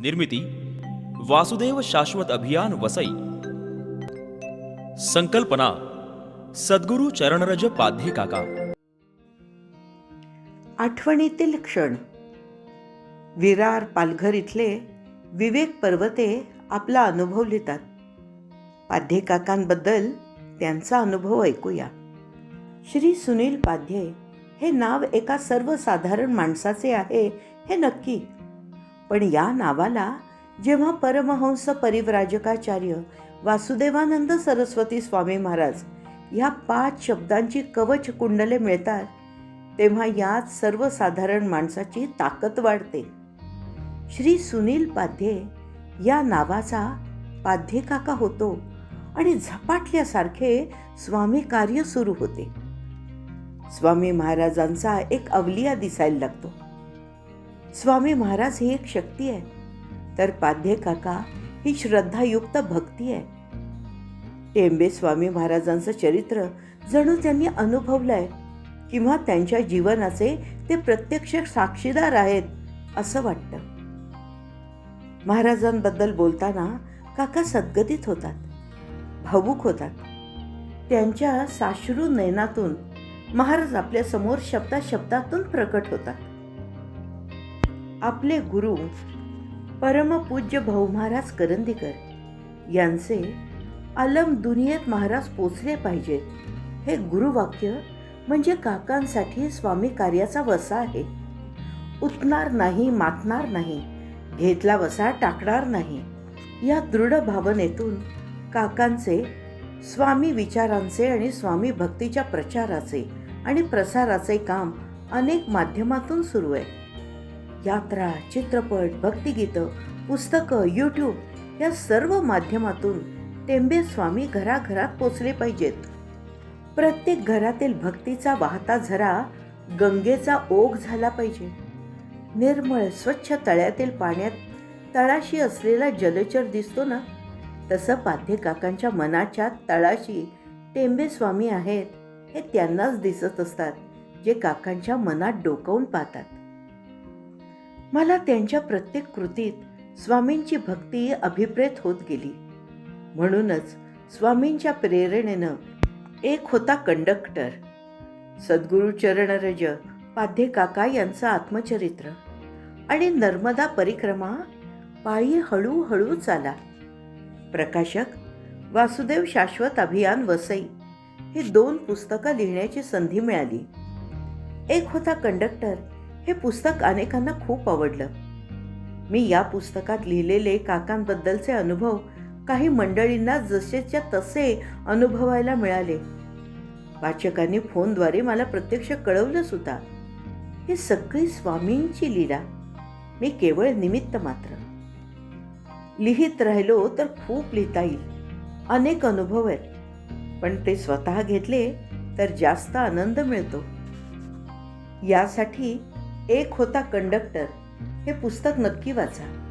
निर्मिती वासुदेव शाश्वत अभियान वसई संकल्पना सद्गुरु चरणरज पाध्ये काका. आठवणीतील क्षण. विरार पालघर इथले विवेक पर्वते आपला अनुभव लिहितात. पाध्ये काकांबद्दल त्यांचा अनुभव ऐकूया. श्री सुनील पाध्ये हे नाव एका सर्वसाधारण माणसाचे आहे हे नक्की पण या नावाला जेव्हा परमहंस परिव्राजकाचार्य वासुदेवानंद सरस्वती स्वामी महाराज ह्या पाच शब्दांची कवच कुंडले मिळतात तेव्हा यात सर्वसाधारण माणसाची ताकद वाढते. श्री सुनील पाध्ये या नावाचा पाध्ये काका होतो आणि झपाटल्यासारखे स्वामी कार्य सुरू होते. स्वामी महाराजांचा एक अवलिया दिसायला लागतो. स्वामी महाराज ही एक शक्ती आहे. तर पाध्ये काका ही श्रद्धायुक्त भक्ती आहे. टेंबे स्वामी महाराजांचं चरित्र जणू त्यांनी अनुभवलंय. किंवा त्यांच्या जीवनाचे ते प्रत्यक्ष साक्षीदार आहेत असं वाटतं. महाराजांबद्दल बोलताना काका सद्गतीत होतात भावूक होतात. त्यांच्या साश्रू नयनातून महाराज आपल्यासमोर शब्दा शब्दातून प्रकट होतात. आपले गुरु परमपूज्य भाऊ महाराज करंदीकर यांचे अलम दुनियेत महाराज पोचले पाहिजेत. हे गुरुवाक्य म्हणजे काकांसाठी स्वामी कार्याचा वसा आहे. उठणार नाही मातणार नाही घेतला वसा टाकणार नाही. या दृढ भावनेतून काकांचे स्वामी विचारांचे आणि स्वामी भक्तीच्या प्रचाराचे आणि प्रसाराचे काम अनेक माध्यमातून सुरू आहे. यात्रा चित्रपट भक्तिगीतं पुस्तकं यूट्यूब या सर्व माध्यमातून टेंबे स्वामी घराघरात पोचले पाहिजेत. प्रत्येक घरातील भक्तीचा वाहता झरा गंगेचा ओघ झाला पाहिजे. निर्मळ स्वच्छ तळ्यातील पाण्यात तळाशी असलेला जलचर दिसतो ना? तसं पाध्ये काकांच्या मनाच्या तळाशी टेंबे स्वामी आहेत हे त्यांनाच दिसत असतात जे काकांच्या मनात डोकावून पाहतात. मला त्यांच्या प्रत्येक कृतीत स्वामींची भक्ती अभिप्रेत होत गेली. म्हणूनच स्वामींच्या प्रेरणेनं एक होता कंडक्टर. सद्गुरु चरणरज पाध्ये काका यांचं आत्मचरित्र आणि नर्मदा परिक्रमा पायी हळूहळू चाला. प्रकाशक वासुदेव शाश्वत अभियान वसई ही दोन पुस्तकं लिहिण्याची संधी मिळाली. एक होता कंडक्टर हे पुस्तक अनेकांना खूप आवडलं. मी या पुस्तकात लिहिलेले काकांबद्दलचे अनुभव काही मंडळींना जसेच्या तसे अनुभवायला मिळाले. वाचकांनी फोनद्वारे मला प्रत्यक्ष कळवलं सुद्धा. ही सगळी स्वामींची लीला. मी केवळ निमित्त मात्र. लिहित राहिलो तर खूप लिहिता येईल. अनेक अनुभव आहेत. पण ते स्वतः घेतले तर जास्त आनंद मिळतो. यासाठी एक होता कंडक्टर. हे पुस्तक नक्की वाचा.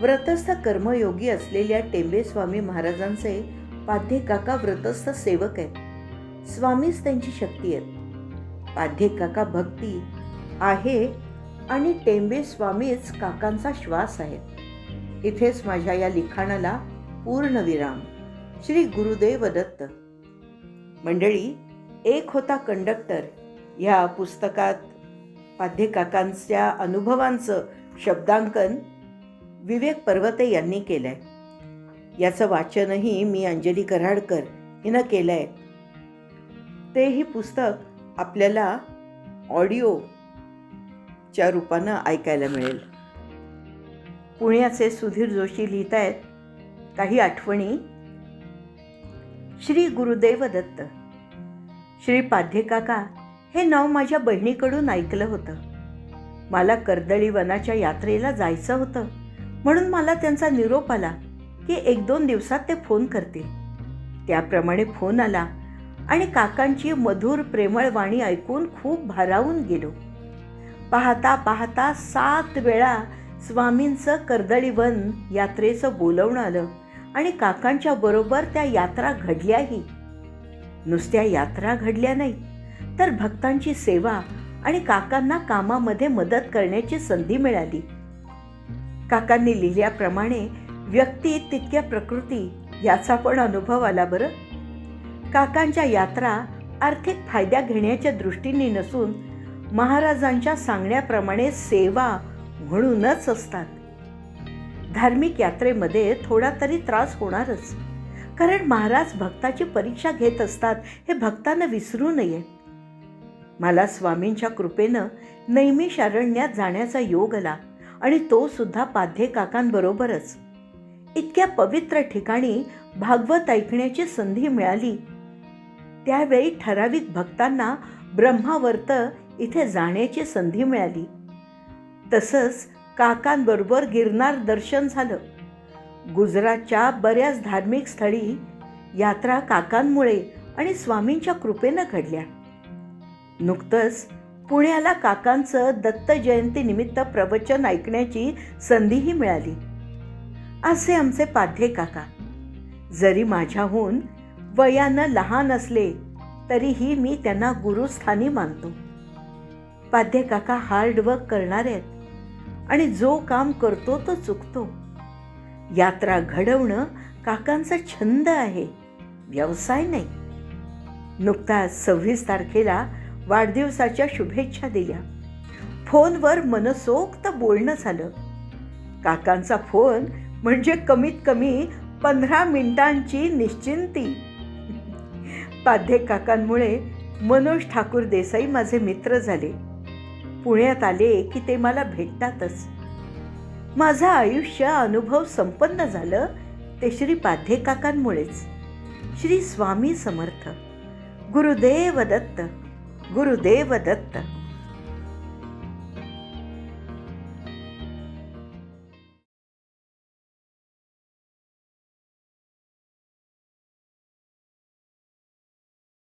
व्रतस्थ कर्मयोगी असलेल्या टेंबे स्वामी महाराजांचे पाध्ये काका व्रतस्थ सेवक आहेत. स्वामीच त्यांची शक्ती आहेत. पाध्ये काका भक्ती आहे आणि टेंबे स्वामीच काकांचा श्वास आहे. इथेच माझ्या या लिखाणाला पूर्ण विराम. श्री गुरुदेव दत्त. मंडळी एक होता कंडक्टर. ह्या पुस्तकात पाध्ये काकांच्या अनुभवांचं शब्दांकन विवेक पर्वते यांनी केलं आहे याचं वाचनही मी अंजली कराडकर हिनं केलं आहे तेही पुस्तक आपल्याला ऑडिओच्या रूपानं ऐकायला मिळेल. पुण्याचे सुधीर जोशी लिहित आहेत काही आठवणी? श्री गुरुदेव दत्त. श्री पाध्ये काका हे नाव माझ्या बहिणीकडून ऐकलं होतं. मला कर्दळी वनाच्या यात्रेला जायचं होतं. म्हणून मला त्यांचा निरोप आला की एक दोन दिवसात ते फोन करतील. त्याप्रमाणे फोन आला आणि काकांची मधुर प्रेमळ वाणी ऐकून खूप भारावून गेलो. पाहता पाहता सात वेळा स्वामींचं कर्दळीवन यात्रेचं बोलवणं आलं आणि काकांच्या बरोबर त्या यात्रा घडल्याही. नुसत्या यात्रा घडल्या नाहीत. तर भक्तांची सेवा आणि काकांना कामामध्ये मदत करण्याची संधी मिळाली. काकांनी लिहिल्याप्रमाणे व्यक्ती तितक्या प्रकृती याचा पण अनुभव आला बरं. काकांच्या यात्रा आर्थिक फायद्या घेण्याच्या दृष्टीने नसून महाराजांच्या सांगण्याप्रमाणे सेवा म्हणूनच असतात. धार्मिक यात्रेमध्ये थोडा तरी त्रास होणारच. कारण महाराज भक्ताची परीक्षा घेत असतात हे भक्तांना विसरू नये. मला स्वामींच्या कृपेनं नैमिषारण्यात जाण्याचा योग आला आणि तो सुद्धा पाध्ये काकांबरोबरच. इतक्या पवित्र ठिकाणी भागवत ऐकण्याची संधी मिळाली. त्यावेळी ठराविक भक्तांना ब्रह्मावर्त इथे जाण्याची संधी मिळाली. तसंच काकांबरोबर गिरनार दर्शन झालं. गुजरातच्या बऱ्याच धार्मिक स्थळी यात्रा काकांमुळे आणि स्वामींच्या कृपेनं घडल्या. नुकतंच पुण्याला काकांचं दत्त जयंतीनिमित्त प्रवचन ऐकण्याची संधीही मिळाली. असे आमचे पाध्ये काका. जरी माझ्याहून वयानं लहान असले तरीही मी त्यांना गुरुस्थानी मानतो. पाध्ये काका हार्डवर्क करणारे आहेत आणि जो काम करतो तो चुकतो. यात्रा घडवणं काकांचा छंद आहे व्यवसाय नाही. नुकताच सव्वीस तारखेला वाढदिवसाच्या शुभेच्छा दिल्या फोनवर मनसोक्त बोलणं झालं. काकांचा फोन म्हणजे कमीत कमी पंधरा मिनिटांची निश्चिंती. पाध्ये काकांमुळे मनोज ठाकूर देसाई माझे मित्र झाले. पुण्यात आले की ते मला भेटतातच. माझं आयुष्य अनुभव संपन्न झालं ते श्री पाध्ये काकांमुळेच. श्री स्वामी समर्थ. गुरुदेव दत्त. गुरुदेव दत्त